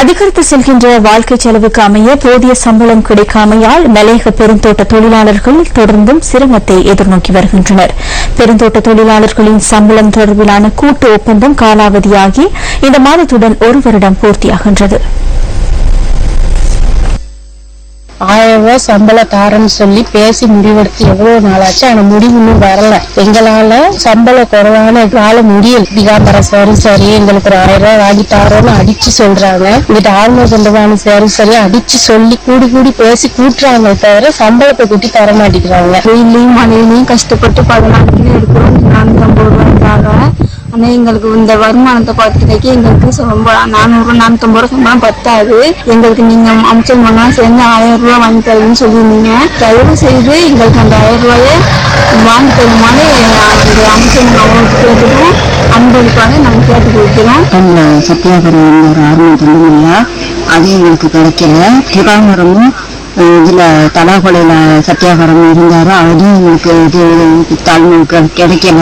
அதிகரித்து செல்கின்ற வாழ்க்கை செலவுக்கு அமைய போதிய சம்பளம் கிடைக்காமையால் மலையக பெருந்தோட்ட தொழிலாளர்கள் தொடர்ந்தும் சிரமத்தை எதிர்நோக்கி வருகின்றனர். பெருந்தோட்ட தொழிலாளர்களின் சம்பளம் தொடர்பிலான கூட்டு ஒப்பந்தம் காலாவதியாகி இந்த மாதத்துடன் ஒரு வருடம் பூர்த்தியாகின்றது. ஆயிரம் ரூபாய் சம்பளம் தாரேன்னு சொல்லி பேசி முடிவெடுத்து எவ்வளவு நாளாச்சு? ஆனா முடிவு இன்னும் வரல. எங்களால சம்பளம் குறைவான எங்களால் முடியல. திகாம்பரம் சரி சரி எங்களுக்கு ஒரு ஆயிரம் ரூபாய் வாங்கி தாரோன்னு அடிச்சு சொல்றாங்க. இங்கிட்ட ஆழ்ம கொண்டதான சரி சரி அடிச்சு சொல்லி கூடி கூடி பேசி கூட்டுறாங்க தவிர சம்பளத்தை கூட்டி தர மாட்டேங்கிறாங்க வெயிலையும் மழையிலையும் கஷ்டப்பட்டு பதினாலு கிலோ ஆனால் எங்களுக்கு இந்த வருமானத்தை பார்த்துக்கிட்டே எங்களுக்கு ரொம்ப நானூறு நானூத்தம்பது ரூபா சம்பளம் பத்தாது. எங்களுக்கு நீங்க அமைச்சர் மகளாம் சேர்ந்து ஆயிரம் ரூபாய் வாங்கி தருவீங்கன்னு சொல்லியிருந்தீங்க. தயவு செய்து எங்களுக்கு அந்த ஆயிரம் ரூபாயை வாங்கி தருமாறு அந்த அமைச்சர் அவங்களுக்கு கேட்டுக்கிறோம் அன்பளிப்பாக நாங்கள் கேட்டு கொடுக்கிறோம் தமிழ் சத்தியாகிரகம் ஒரு ஆர்வம் தந்தீங்களா அது எங்களுக்கு கிடைக்கல. திகாமரமும் இதில் இதுல தலாகொலையில சத்தியாகிரகம் இருந்தாரு. அதுவும் எங்களுக்கு இது தாழ்வு கிடைக்கல.